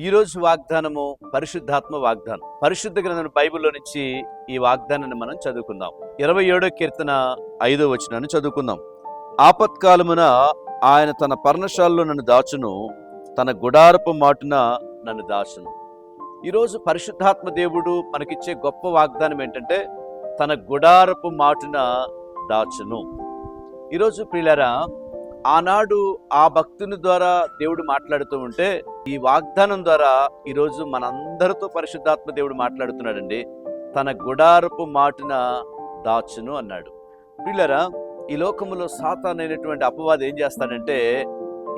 ఈరోజు వాగ్దానము పరిశుద్ధాత్మ వాగ్దానం. పరిశుద్ధ గ్రంథం బైబిల్లో నుంచి ఈ వాగ్దానాన్ని మనం చదువుకుందాం. ఇరవై ఏడో కీర్తన ఐదో వచనాన్ని చదువుకుందాం. ఆపత్కాలమున ఆయన తన పర్ణశాలలో నన్ను దాచును తన గుడారపు మాటున నన్ను దాచును. ఈరోజు పరిశుద్ధాత్మ దేవుడు మనకిచ్చే గొప్ప వాగ్దానం ఏంటంటే తన గుడారపు మాటున దాచును. ఈరోజు ప్రియులారా ఆనాడు ఆ భక్తుని ద్వారా దేవుడు మాట్లాడుతూ ఉంటే ఈ వాగ్దానం ద్వారా ఈరోజు మనందరితో పరిశుద్ధాత్మ దేవుడు మాట్లాడుతున్నాడండి. తన గుడారపు మాటున దాచును అన్నాడు. వీళ్ళరా ఈ లోకములో అయినటువంటి అపవాదం ఏం చేస్తాడంటే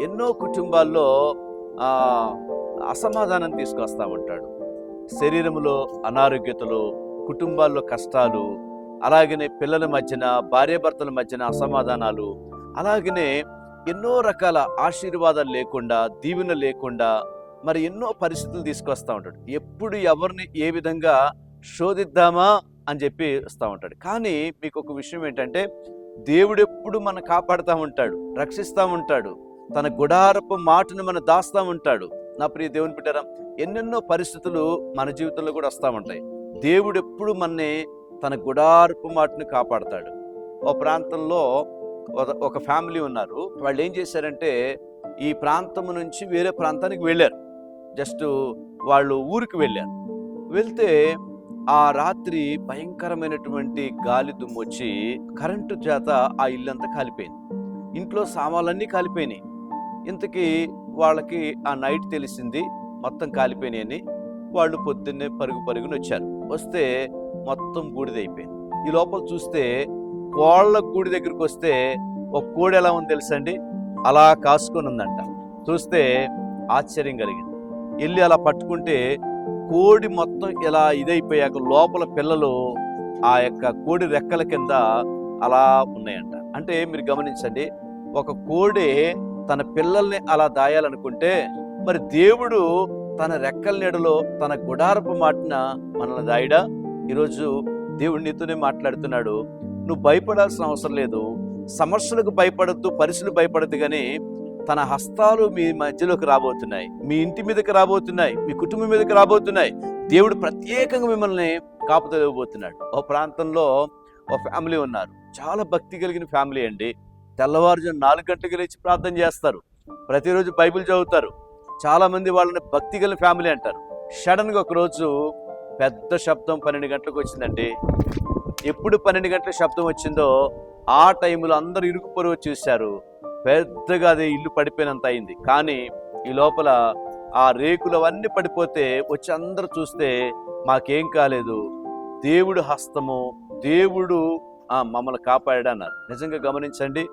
ఎన్నో కుటుంబాల్లో అసమాధానం తీసుకొస్తా ఉంటాడు. శరీరంలో అనారోగ్యతలు కుటుంబాల్లో కష్టాలు అలాగనే పిల్లల మధ్యన భార్యాభర్తల మధ్యన అసమాధానాలు అలాగనే ఎన్నో రకాల ఆశీర్వాదాలు లేకుండా దీవెన లేకుండా మరి ఎన్నో పరిస్థితులు తీసుకొస్తూ ఉంటాడు. ఎప్పుడు ఎవరిని ఏ విధంగా శోధిద్దామా అని చెప్పి వస్తూ ఉంటాడు. కానీ మీకు ఒక విషయం ఏంటంటే దేవుడు ఎప్పుడు మన కాపాడుతూ ఉంటాడు రక్షిస్తూ ఉంటాడు తన గుడారపు మాటను మనం దాస్తూ ఉంటాడు. నా ప్రియ దేవుని పెట్టారా ఎన్నెన్నో పరిస్థితులు మన జీవితంలో కూడా వస్తూ ఉంటాయి. దేవుడు ఎప్పుడు మనని తన గుడారపు మాటను కాపాడతాడు. ఓ ప్రాంతంలో ఒక- ఫ్యామిలీ ఉన్నారు. వాళ్ళు ఏం చేశారంటే ఈ ప్రాంతం నుంచి వేరే ప్రాంతానికి వెళ్ళారు. జస్ట్ వాళ్ళు ఊరికి వెళ్ళారు. వెళ్తే ఆ రాత్రి భయంకరమైనటువంటి గాలి దుమ్ము వచ్చి కరెంటు చేత ఆ ఇల్లంతా కాలిపోయింది. ఇంట్లో సామాన్లన్నీ కాలిపోయినాయి. ఇంతకీ వాళ్ళకి ఆ నైట్ తెలిసింది మొత్తం కాలిపోయినాయని. వాళ్ళు పొద్దున్నే పరుగు పరుగున వచ్చారు వస్తే మొత్తం బూడిదైపోయింది. ఈ లోపల చూస్తే కోళ్ళ గూడి దగ్గరికి వస్తే ఒక కోడి ఎలా ఉంది తెలుసండి? అలా కాసుకొని ఉందంట. చూస్తే ఆశ్చర్యం కలిగింది. వెళ్ళి అలా పట్టుకుంటే కోడి మొత్తం ఇలా ఇదైపోయాక లోపల పిల్లలు ఆ యొక్క కోడి రెక్కల కింద అలా ఉన్నాయంట. అంటే మీరు గమనించండి ఒక కోడి తన పిల్లల్ని అలా దాయాలనుకుంటే మరి దేవుడు తన రెక్కల నీడలో తన గుడారపు మాటన మనల్ని దాయడా? ఈరోజు దేవుడు నీతోనే మాట్లాడుతున్నాడు. నువ్వు భయపడాల్సిన అవసరం లేదు. సమస్యలకు భయపడద్దు పరిస్థితులు భయపడద్దు కానీ తన హస్తాలు మీ మధ్యలోకి రాబోతున్నాయి. మీ ఇంటి మీదకి రాబోతున్నాయి. మీ కుటుంబం మీదకి రాబోతున్నాయి. దేవుడు ప్రత్యేకంగా మిమ్మల్ని కాపుతలేకపోతున్నాడు ఓ ప్రాంతంలో ఒక ఫ్యామిలీ ఉన్నారు. చాలా భక్తి కలిగిన ఫ్యామిలీ అండి. తెల్లవారుజాము నాలుగు గంటలకు లేచి ప్రార్థన చేస్తారు. ప్రతిరోజు బైబిల్ చదువుతారు. చాలామంది వాళ్ళని భక్తి కలిగిన ఫ్యామిలీ అంటారు. సడన్గా ఒకరోజు పెద్ద శబ్దం పన్నెండు గంటలకు వచ్చిందండి. ఎప్పుడు పన్నెండు గంటల శబ్దం వచ్చిందో ఆ టైంలో అందరూ ఇరుగు పొరుగు చూశారు. పెద్దగా అది ఇల్లు పడిపోయినంత అయింది. కానీ ఈ లోపల ఆ రేకులు అవన్నీ పడిపోతే వచ్చి అందరూ చూస్తే మాకేం కాలేదు. దేవుడు హస్తము దేవుడు మమ్మల్ని కాపాడాడు అన్నారు. నిజంగా గమనించండి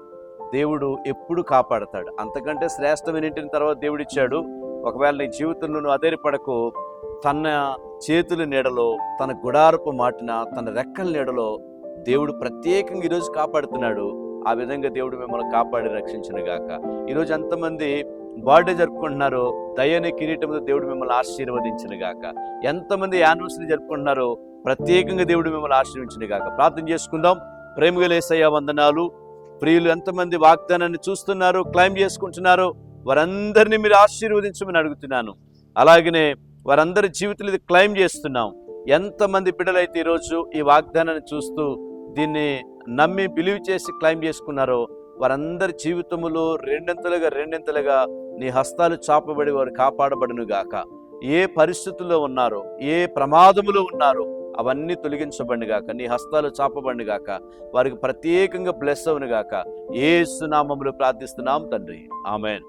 దేవుడు ఎప్పుడు కాపాడతాడు. అంతకంటే శ్రేష్టమైన ఇంటిని తర్వాత దేవుడు ఇచ్చాడు. ఒకవేళ నీ జీవితంలో నువ్వు అదేరిపడకు తన చేతుల నీడలో తన గుడారపు మాటిన తన రెక్కల నీడలో దేవుడు ప్రత్యేకంగా ఈరోజు కాపాడుతున్నాడు. ఆ విధంగా దేవుడు మిమ్మల్ని కాపాడి రక్షించిన గాక. ఈరోజు ఎంతమంది బర్త్డే జరుపుకుంటున్నారో దయని కిరీటంతో దేవుడు మిమ్మల్ని ఆశీర్వదించిన గాక. ఎంతమంది యానివర్సరీ జరుపుకుంటున్నారో ప్రత్యేకంగా దేవుడు మిమ్మల్ని ఆశీర్వించిన గాక. ప్రార్థన చేసుకుందాం. ప్రేమగలేసయ్య వందనాలు. ప్రియులు ఎంతమంది వాగ్దానాన్ని చూస్తున్నారు క్లైమ్ చేసుకుంటున్నారో వారందరినీ మీరు ఆశీర్వదించమని అడుగుతున్నాను. అలాగనే వారందరి జీవితంలో ఇది క్లైమ్ చేస్తున్నాం. ఎంతమంది బిడ్డలైతే ఈరోజు ఈ వాగ్దానాన్ని చూస్తూ దీన్ని నమ్మి బిలీవ్ చేసి క్లైమ్ చేసుకున్నారో వారందరి జీవితములో రెండింతలుగా రెండింతలుగా నీ హస్తాలు చాపబడి వారు కాపాడబడును గాక. ఏ పరిస్థితుల్లో ఉన్నారో ఏ ప్రమాదములో ఉన్నారో అవన్నీ తొలగించబడిన గాక. నీ హస్తాలు చాపబడిన గాక. వారికి ప్రత్యేకంగా బ్లెస్ అవును గాక. ఏ సునామములు ప్రార్థిస్తున్నాం తండ్రి. ఆమెన్.